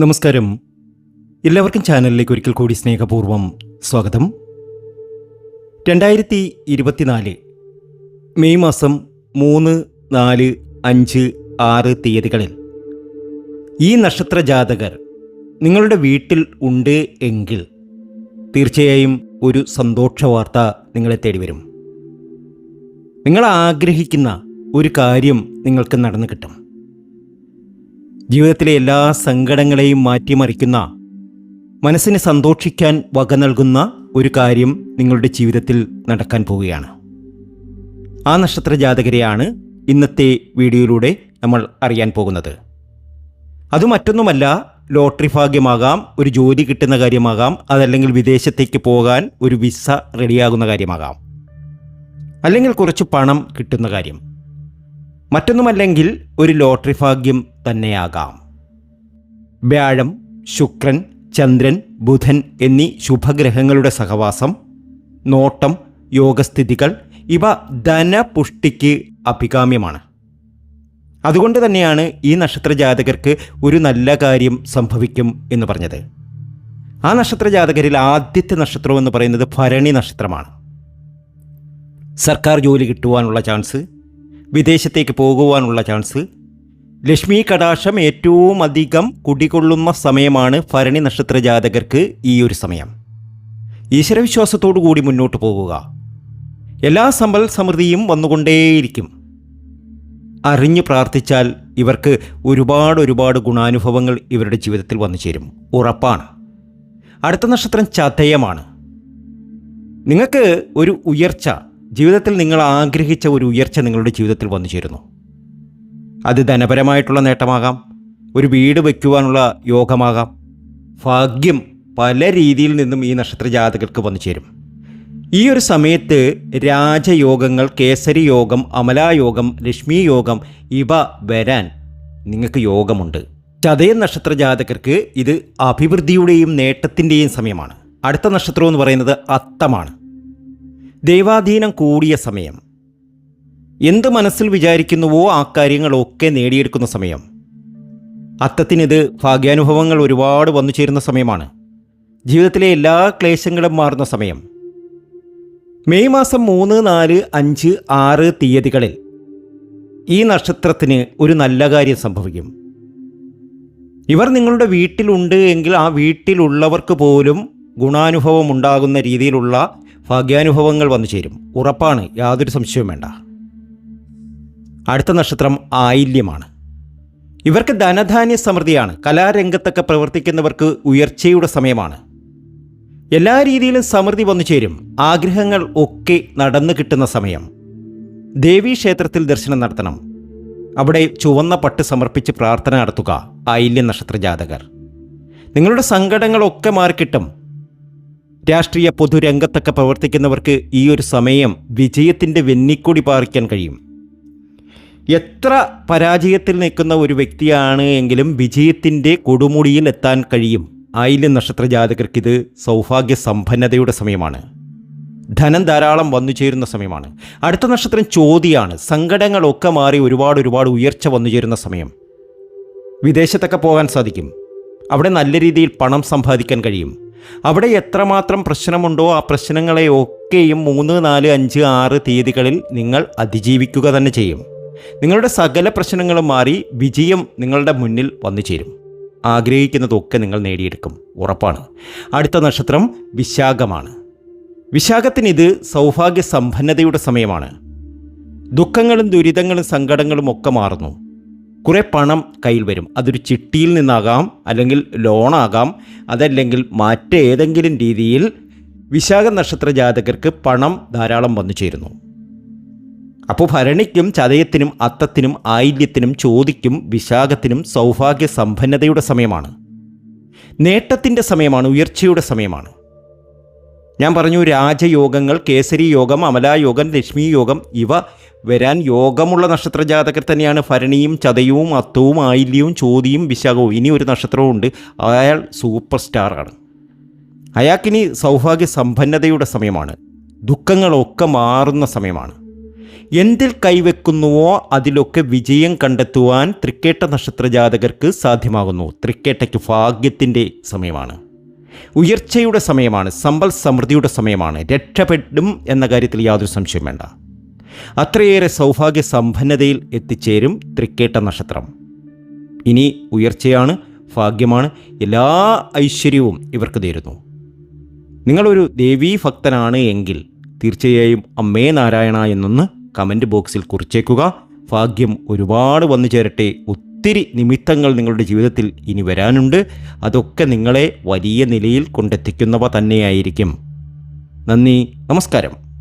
നമസ്കാരം. എല്ലാവർക്കും ചാനലിലേക്ക് ഒരിക്കൽ കൂടി സ്നേഹപൂർവം സ്വാഗതം. രണ്ടായിരത്തി ഇരുപത്തിനാല് മെയ് മാസം മൂന്ന് നാല് അഞ്ച് ആറ് തീയതികളിൽ ഈ നക്ഷത്ര ജാതകർ നിങ്ങളുടെ വീട്ടിൽ ഉണ്ട് എങ്കിൽ തീർച്ചയായും ഒരു സന്തോഷ വാർത്ത നിങ്ങളെ തേടി വരും. നിങ്ങൾ ആഗ്രഹിക്കുന്ന ഒരു കാര്യം നിങ്ങൾക്ക് നടന്നു കിട്ടും. ജീവിതത്തിലെ എല്ലാ സങ്കടങ്ങളെയും മാറ്റിമറിക്കുന്ന മനസ്സിനെ സന്തോഷിക്കാൻ വക നൽകുന്ന ഒരു കാര്യം നിങ്ങളുടെ ജീവിതത്തിൽ നടക്കാൻ പോവുകയാണ്. ആ നക്ഷത്ര ജാതകരെയാണ് ഇന്നത്തെ വീഡിയോയിലൂടെ നമ്മൾ അറിയാൻ പോകുന്നത്. അത് മറ്റൊന്നുമല്ല ലോട്ടറി ഭാഗ്യമാകാം ഒരു ജോലി കിട്ടുന്ന കാര്യമാകാം അതല്ലെങ്കിൽ വിദേശത്തേക്ക് പോകാൻ ഒരു വിസ റെഡിയാകുന്ന കാര്യമാകാം. അല്ലെങ്കിൽ കുറച്ച് പണം കിട്ടുന്ന കാര്യം. മറ്റൊന്നുമല്ലെങ്കിൽ ഒരു ലോട്ടറി ഭാഗ്യം തന്നെയാകാം. വ്യാഴം ശുക്രൻ ചന്ദ്രൻ ബുധൻ എന്നീ ശുഭഗ്രഹങ്ങളുടെ സഹവാസം നോട്ടം യോഗസ്ഥിതികൾ ഇവ ധനപുഷ്ടിക്ക് അഭികാമ്യമാണ്. അതുകൊണ്ട് തന്നെയാണ് ഈ നക്ഷത്ര ജാതകർക്ക് ഒരു നല്ല കാര്യം സംഭവിക്കും എന്ന് പറഞ്ഞത്. ആ നക്ഷത്ര ജാതകരിൽ ആദ്യത്തെ നക്ഷത്രം എന്ന് പറയുന്നത് ഭരണി നക്ഷത്രമാണ്. സർക്കാർ ജോലി കിട്ടുവാനുള്ള ചാൻസ് വിദേശത്തേക്ക് പോകുവാനുള്ള ചാൻസ്. ലക്ഷ്മി കടാക്ഷം ഏറ്റവും അധികം കുടികൊള്ളുന്ന സമയമാണ് ഭരണി നക്ഷത്ര ജാതകർക്ക് ഈ ഒരു സമയം. ഈശ്വരവിശ്വാസത്തോടു കൂടി മുന്നോട്ട് പോകുക. എല്ലാ സമ്പൽ സമൃദ്ധിയും വന്നുകൊണ്ടേയിരിക്കും. അറിഞ്ഞു പ്രാർത്ഥിച്ചാൽ ഇവർക്ക് ഒരുപാട് ഒരുപാട് ഗുണാനുഭവങ്ങൾ ഇവരുടെ ജീവിതത്തിൽ വന്നു ചേരും. ഉറപ്പാണ്. അടുത്ത നക്ഷത്രം ചതയമാണ് നിങ്ങൾക്ക് ഒരു ഉയർച്ച ജീവിതത്തിൽ നിങ്ങൾ ആഗ്രഹിച്ച ഒരു ഉയർച്ച നിങ്ങളുടെ ജീവിതത്തിൽ വന്നു ചേരുന്നു. അത് ധനപരമായിട്ടുള്ള നേട്ടമാകാം ഒരു വീട് വയ്ക്കുവാനുള്ള യോഗമാകാം ഭാഗ്യം പല രീതിയിൽ നിന്നും ഈ നക്ഷത്ര ജാതകർക്ക് വന്നു ചേരും. ഈ ഒരു സമയത്ത് രാജയോഗങ്ങൾ കേസരി യോഗം അമലായോഗം ലക്ഷ്മി യോഗം ഇവ വരാൻ നിങ്ങൾക്ക് യോഗമുണ്ട്. ചതയ നക്ഷത്ര ജാതകർക്ക് ഇത് അഭിവൃദ്ധിയുടെയും നേട്ടത്തിന്റെയും സമയമാണ്. അടുത്ത നക്ഷത്രം എന്ന് പറയുന്നത് അത്തമാണ്. ദൈവാധീനം കൂടിയ സമയം. എന്ത് മനസ്സിൽ വിചാരിക്കുന്നുവോ ആ കാര്യങ്ങളൊക്കെ നേടിയെടുക്കുന്ന സമയം. അത്തത്തിനിത് ഭാഗ്യാനുഭവങ്ങൾ ഒരുപാട് വന്നു ചേരുന്ന സമയമാണ്. ജീവിതത്തിലെ എല്ലാ ക്ലേശങ്ങളും മാറുന്ന സമയം. മെയ് മാസം മൂന്ന് നാല് അഞ്ച് ആറ് തീയതികളിൽ ഈ നക്ഷത്രത്തിന് ഒരു നല്ല കാര്യം സംഭവിക്കും. ഇവർ നിങ്ങളുടെ വീട്ടിലുണ്ട് എങ്കിൽ ആ വീട്ടിലുള്ളവർക്ക് പോലും ഗുണാനുഭവം ഉണ്ടാകുന്ന രീതിയിലുള്ള ഭാഗ്യാനുഭവങ്ങൾ വന്നു ചേരും. ഉറപ്പാണ് യാതൊരു സംശയവും വേണ്ട. അടുത്ത നക്ഷത്രം ആയില്യമാണ്. ഇവർക്ക് ധനധാന്യ സമൃദ്ധിയാണ്. കലാരംഗത്തൊക്കെ പ്രവർത്തിക്കുന്നവർക്ക് ഉയർച്ചയുടെ സമയമാണ്. എല്ലാ രീതിയിലും സമൃദ്ധി വന്നു ചേരും. ആഗ്രഹങ്ങൾ ഒക്കെ നടന്നു കിട്ടുന്ന സമയം. ദേവീ ക്ഷേത്രത്തിൽ ദർശനം നടത്തണം. അവിടെ ചുവന്ന പട്ട് സമർപ്പിച്ച് പ്രാർത്ഥന നടത്തുക ആയില്യ നക്ഷത്ര ജാതകർ. നിങ്ങളുടെ സങ്കടങ്ങളൊക്കെ മാറിക്കിട്ടും. രാഷ്ട്രീയ പൊതുരംഗത്തൊക്കെ പ്രവർത്തിക്കുന്നവർക്ക് ഈ ഒരു സമയം വിജയത്തിന്റെ വെന്നിക്കൊടി പാറിക്കാൻ കഴിയും. എത്ര പരാജയത്തിൽ നിൽക്കുന്ന ഒരു വ്യക്തിയാണ് എങ്കിലും വിജയത്തിന്റെ കൊടുമുടിയിൽ എത്താൻ കഴിയും. ആയില്യം നക്ഷത്ര ജാതകർക്ക് ഇത് സൗഭാഗ്യ സമ്പന്നതയുടെ സമയമാണ്. ധനം ധാരാളം വന്നു ചേരുന്ന സമയമാണ്. അടുത്ത നക്ഷത്രം ചോതിയാണ്. സങ്കടങ്ങളൊക്കെ മാറി ഒരുപാട് ഒരുപാട് ഉയർച്ച വന്നു ചേരുന്ന സമയം. വിദേശത്തൊക്കെ പോകാൻ സാധിക്കും. അവിടെ നല്ല രീതിയിൽ പണം സമ്പാദിക്കാൻ കഴിയും. അവിടെ എത്രമാത്രം പ്രശ്നമുണ്ടോ ആ പ്രശ്നങ്ങളെ ഒക്കെയും മൂന്ന് നാല് അഞ്ച് ആറ് തീയതികളിൽ നിങ്ങൾ അതിജീവിക്കുക തന്നെ ചെയ്യും. നിങ്ങളുടെ സകല പ്രശ്നങ്ങളും മാറി വിജയം നിങ്ങളുടെ മുന്നിൽ വന്നു ചേരും. ആഗ്രഹിക്കുന്നതൊക്കെ നിങ്ങൾ നേടിയെടുക്കും. ഉറപ്പാണ്. അടുത്ത നക്ഷത്രം വിശാഖമാണ്. വിശാഖത്തിന് ഇത് സൗഭാഗ്യ സമ്പന്നതയുടെ സമയമാണ്. ദുഃഖങ്ങളും ദുരിതങ്ങളും സങ്കടങ്ങളും ഒക്കെ മാറുന്നു. കുറേ പണം കയ്യിൽ വരും. അതൊരു ചിട്ടിയിൽ നിന്നാകാം അല്ലെങ്കിൽ ലോണാകാം അതല്ലെങ്കിൽ മറ്റേതെങ്കിലും രീതിയിൽ വിശാഖ നക്ഷത്ര ജാതകർക്ക് പണം ധാരാളം വന്നു ചേരുന്നു. അപ്പോൾ ഭരണിക്കും ചതയത്തിനും അത്തത്തിനും ആയില്യത്തിനും ചോദിക്കും വിശാഖത്തിനും സൗഭാഗ്യ സമ്പന്നതയുടെ സമയമാണ്. നേട്ടത്തിന്റെ സമയമാണ് ഉയർച്ചയുടെ സമയമാണ്. ഞാൻ പറഞ്ഞു രാജയോഗങ്ങൾ കേസരി യോഗം അമലായോഗം ലക്ഷ്മി യോഗം ഇവ വരാൻ യോഗമുള്ള നക്ഷത്ര ജാതകർ തന്നെയാണ്. ഭരണിയും ചതയവും അത്തവും ആയില്യവും ചോതിയും വിശാഖവും. ഇനി ഒരു നക്ഷത്രവും ഉണ്ട്. അയാൾ സൂപ്പർ സ്റ്റാറാണ് അയാൾക്കിനി സൗഭാഗ്യ സമ്പന്നതയുടെ സമയമാണ്. ദുഃഖങ്ങളൊക്കെ മാറുന്ന സമയമാണ്. എന്തിൽ കൈവെക്കുന്നുവോ അതിലൊക്കെ വിജയം കണ്ടെത്തുവാൻ തൃക്കേട്ട നക്ഷത്ര ജാതകർക്ക് സാധ്യമാകുന്നു. തൃക്കേട്ടയ്ക്ക് ഭാഗ്യത്തിന്റെ സമയമാണ്. ഉയർച്ചയുടെ സമയമാണ്. സമ്പൽ സമൃദ്ധിയുടെ സമയമാണ്. രക്ഷപ്പെടും എന്ന കാര്യത്തിൽ യാതൊരു സംശയം വേണ്ട. അത്രയേറെ സൗഭാഗ്യ സമ്പന്നതയിൽ എത്തിച്ചേരും തൃക്കേട്ട നക്ഷത്രം. ഇനി ഉയർച്ചയാണ് ഭാഗ്യമാണ് എല്ലാ ഐശ്വര്യവും ഇവർക്ക് തരുന്നു നിങ്ങളൊരു ദേവീ ഭക്തനാണ് എങ്കിൽ തീർച്ചയായും അമ്മേ നാരായണ എന്നൊന്ന് കമന്റ് ബോക്സിൽ കുറിച്ചേക്കുക. ഭാഗ്യം ഒരുപാട് വന്നു ചേരട്ടെ. ഒത്തിരി നിമിത്തങ്ങൾ നിങ്ങളുടെ ജീവിതത്തിൽ ഇനി വരാനുണ്ട്. അതൊക്കെ നിങ്ങളെ വലിയ നിലയിൽ കൊണ്ടെത്തിക്കുന്നവ തന്നെയായിരിക്കും. നന്ദി നമസ്കാരം.